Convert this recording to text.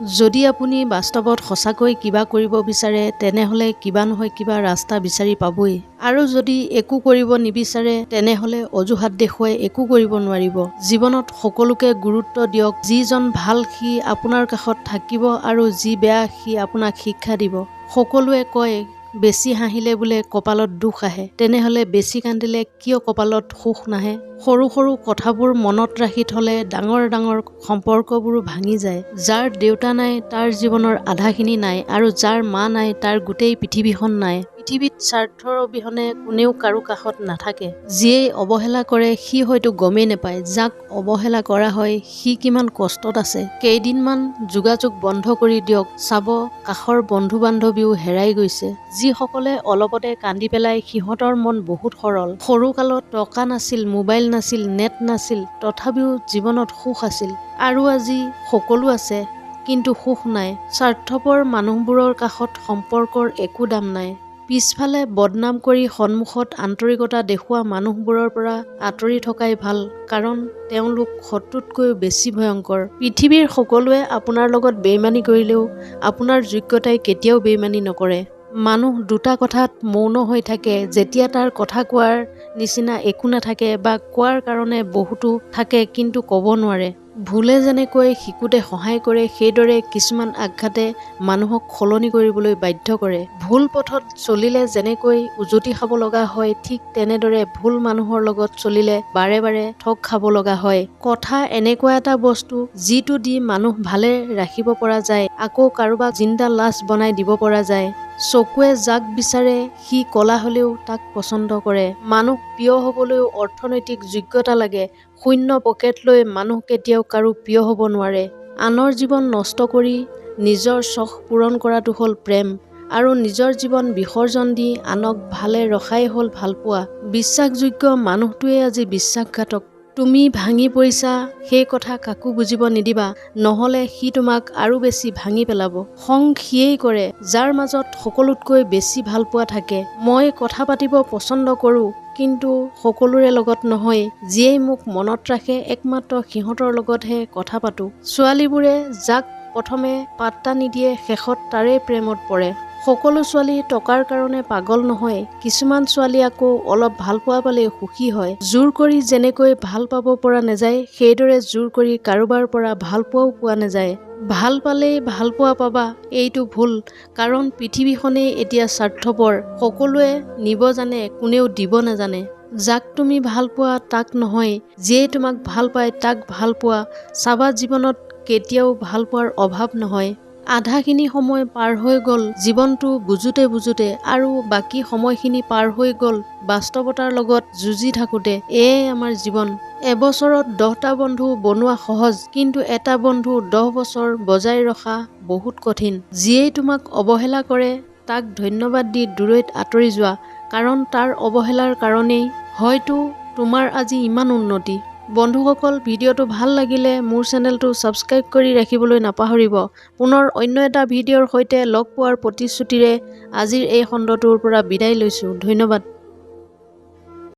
যদি আপুনি বাস্তৱত সঁচাকৈ কিবা কৰিব বিচাৰে তেনেহ'লে কিবা নহয় কিবা ৰাস্তা বিচাৰি পাবই। আৰু যদি একো কৰিব নিবিচাৰে তেনেহ'লে অজুহাত দেখুৱাই একো কৰিব নোৱাৰিব। জীৱনত সকলোকে গুৰুত্ব দিয়ক। যিজন ভাল সি আপোনাৰ কাষত থাকিব আৰু যি বেয়া সি আপোনাক শিক্ষা দিব। সকলোৱে কয় বেছি হাঁহিলে বোলে কপালত দুখ আহে। তেনেহ'লে বেছি কান্দিলে কিয় কপালত সুখ নাহে? সৰু সৰু কথাবোৰ মনত ৰাখি থ'লে ডাঙৰ ডাঙৰ সম্পৰ্কবোৰো ভাঙি যায়। যাৰ দেউতা নাই তাৰ জীৱনৰ আধাখিনি নাই আৰু যাৰ মা নাই তাৰ গোটেই পৃথিৱীখন নাই। পৃথিৱীত স্বাৰ্থৰ অবিহনে কোনেও কাৰো কাষত নাথাকে। যিয়েই অৱহেলা কৰে সি হয়তো গমেই নাপায় যাক অৱহেলা কৰা হয় সি কিমান কষ্টত আছে। কেইদিনমান যোগাযোগ বন্ধ কৰি দিয়ক চাব কাষৰ বন্ধু বান্ধৱীও হেৰাই গৈছে। যিসকলে অলপতে কান্দি পেলাই সিহঁতৰ মন বহুত সৰল। সৰুকালত টকা নাছিল মোবাইল নাছিল নেট নাছিল তথাপিও জীৱনত সুখ আছিল। আৰু আজি সকলো আছে কিন্তু সুখ নাই। স্বাৰ্থপৰ মানুহবোৰৰ কাষত সম্পৰ্কৰ একো দাম নাই। পিছফালে বদনাম কৰি সন্মুখত আন্তৰিকতা দেখুওৱা মানুহবোৰৰ পৰা আঁতৰি থকাই ভাল কাৰণ তেওঁলোক শত্ৰুতকৈও বেছি ভয়ংকৰ। পৃথিৱীৰ সকলোৱে আপোনাৰ লগত বেইমানি কৰিলেও আপোনাৰ যোগ্যতাই কেতিয়াও বেইমানি নকৰে। মানুহ দুটা কথাত মৌন হৈ থাকে যেতিয়া তাৰ কথা কোৱাৰ নিচিনা একো নাথাকে বা কোৱাৰ কাৰণে বহুতো থাকে কিন্তু ক'ব নোৱাৰে। ভুলে যেনেকৈ শিকোতে সহায় কৰে সেইদৰে কিছুমান আঘাতে মানুহক সলনি কৰিবলৈ বাধ্য কৰে। ভুল পথত চলিলে যেনেকৈ উজুতি খাব লগা হয় ঠিক তেনেদৰে ভুল মানুহৰ লগত চলিলে বাৰে বাৰে ঠগ খাব লগা হয়। কথা এনেকুৱা এটা বস্তু যিটো দি মানুহ ভালে ৰাখিব পৰা যায় আকৌ কাৰোবাক জিন্দা লাছ বনাই দিব পৰা যায়। চকুৱে যাক বিচাৰে সি কলা হ'লেও তাক পচন্দ কৰে। মানুহ প্ৰিয় হ'বলৈও অৰ্থনৈতিক যোগ্যতা লাগে শূন্য পকেট লৈ মানুহ কেতিয়াও কাৰো প্ৰিয় হ'ব নোৱাৰে। আনৰ জীৱন নষ্ট কৰি নিজৰ চখ পূৰণ কৰাটো হ'ল প্ৰেম আৰু নিজৰ জীৱন বিসৰ্জন দি আনক ভালে ৰখাই হ'ল ভালপোৱা। বিশ্বাসযোগ্য মানুহটোৱে আজি বিশ্বাসঘাতক তুমি ভাঙি পৰিছা সেই কথা কাকো বুজিব নিদিবা নহ'লে সি তোমাক আৰু বেছি ভাঙি পেলাব। খং সিয়েই কৰে যাৰ মাজত সকলোতকৈ বেছি ভালপোৱা থাকে। মই কথা পাতিব পচন্দ কৰোঁ কিন্তু সকলোৰে লগত নহয় যিয়েই মোক মনত ৰাখে একমাত্ৰ সিহঁতৰ লগতহে কথা পাতোঁ। ছোৱালীবোৰে যাক প্ৰথমে পাত্তা নিদিয়ে শেষত তাৰেই প্ৰেমত পৰে। সকলো ছোৱালী টকাৰ কাৰণে পাগল নহয় কিছুমান ছোৱালী আকৌ অলপ ভাল পোৱা পালেই সুখী হয়। জোৰ কৰি যেনেকৈ ভাল পাব পৰা নাযায় সেইদৰে জোৰ কৰি কাৰোবাৰ পৰা ভাল পোৱাও পোৱা নাযায়। ভাল পালেই ভাল পোৱা পাবা এইটো ভুল। কাৰণ পৃথিৱীখনেই এতিয়া স্বাৰ্থপৰ সকলোৱে নিব জানে কোনেও দিব নাজানে। যাক তুমি ভাল পোৱা তাক নহয়। যিয়েই তোমাক ভাল পায় তাক ভাল পোৱা। চাবা জীৱনত কেতিয়াও ভাল পোৱাৰ অভাৱ নহয়। আধাখিনি সময় পাৰ হৈ গ'ল জীৱনটো বুজোতে বুজোতে আৰু বাকী সময়খিনি পাৰ হৈ গ'ল বাস্তৱতাৰ লগত যুঁজি থাকোঁতে। এয়াই আমাৰ জীৱন এবছৰত দহটা বন্ধু বনোৱা সহজ কিন্তু এটা বন্ধু দহ বছৰ বজাই ৰখা বহুত কঠিন। যিয়েই তোমাক অৱহেলা কৰে তাক ধন্যবাদ দি দূৰৈত আঁতৰি যোৱা কাৰণ তাৰ অৱহেলাৰ কাৰণেই হয়তো তোমাৰ আজি ইমান উন্নতি। বন্ধুসকল ভিডিঅ'টো ভাল লাগিলে মোৰ চেনেলটো ছাবস্ক্ৰাইব কৰি ৰাখিবলৈ নাপাহৰিব। পুনৰ অন্য এটা ভিডিঅ'ৰ সৈতে লগ পোৱাৰ প্ৰতিশ্ৰুতিৰে আজিৰ এই খণ্ডটোৰ পৰা বিদায় লৈছোঁ। ধন্যবাদ।